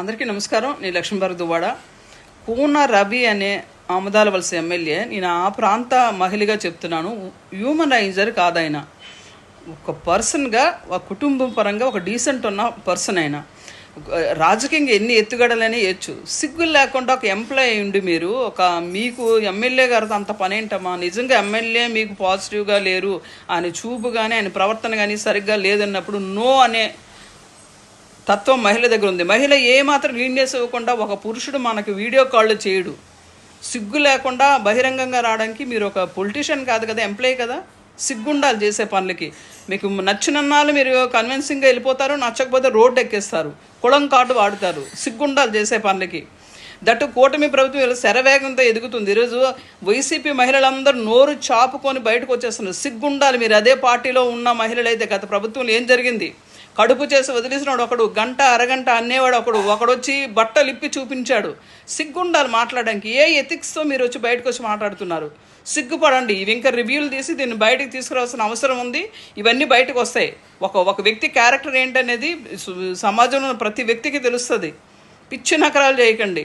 అందరికీ నమస్కారం. నేను లక్ష్మీభారత్ దువాడ కూన రబీ అనే ఆమదాల వలస ఎమ్మెల్యే. నేను ఆ ప్రాంత మహిళగా చెప్తున్నాను. హ్యూమనైజర్ కాదాయన ఒక పర్సన్గా ఒక కుటుంబం పరంగా ఒక డీసెంట్ ఉన్న పర్సన్ అయినా. రాజకీయంగా ఎన్ని ఎత్తుగడలని వేయచ్చు సిగ్గులు లేకుండా ఒక ఎంప్లాయీ ఉండి మీరు ఒక మీకు ఎమ్మెల్యే గారితో అంత పని ఏంటమ్మా నిజంగా ఎమ్మెల్యే మీకు పాజిటివ్గా లేరు ఆయన చూపు కానీ ఆయన ప్రవర్తన కానీ సరిగ్గా లేదన్నప్పుడు నో అనే తత్వం మహిళ దగ్గర ఉంది. మహిళ ఏమాత్రం లీనియస్ ఇవ్వకుండా ఒక పురుషుడు మనకు వీడియో కాల్ చేయడు. సిగ్గు లేకుండా బహిరంగంగా రావడానికి మీరు ఒక పొలిటీషియన్ కాదు కదా ఎంప్లాయీ కదా సిగ్గుండాలి చేసే పనులకి. మీకు నచ్చినన్నాళ్ళు మీరు కన్విన్సింగ్గా వెళ్ళిపోతారు నచ్చకపోతే రోడ్డు ఎక్కేస్తారు కుళం కార్డు వాడుతారు సిగ్గుండాలి చేసే పనులకి. దట్టు కూటమి ప్రభుత్వం ఇలా శరవేగంతో ఎదుగుతుంది. ఈరోజు వైసీపీ మహిళలందరూ నోరు చాపుకొని బయటకు వచ్చేస్తున్నారు. సిగ్గుండాలి మీరు. అదే పార్టీలో ఉన్న మహిళలైతే గత ప్రభుత్వంలో ఏం జరిగింది? కడుపు చేసి వదిలేసినాడు ఒకడు గంట అరగంట అనేవాడు ఒకడు ఒకడొచ్చి బట్టలు ఇప్పి చూపించాడు. సిగ్గుండాలి మాట్లాడడానికి. ఏ ఎథిక్స్తో మీరు వచ్చి బయటకు వచ్చి మాట్లాడుతున్నారు? సిగ్గుపడండి. ఇవి ఇంకా రివ్యూలు తీసి దీన్ని బయటకు తీసుకురావాల్సిన అవసరం ఉంది. ఇవన్నీ బయటకు వస్తాయి. ఒక ఒక వ్యక్తి క్యారెక్టర్ ఏంటనేది సమాజంలో ప్రతి వ్యక్తికి తెలుస్తుంది. పిచ్చి నకరాలు చేయకండి.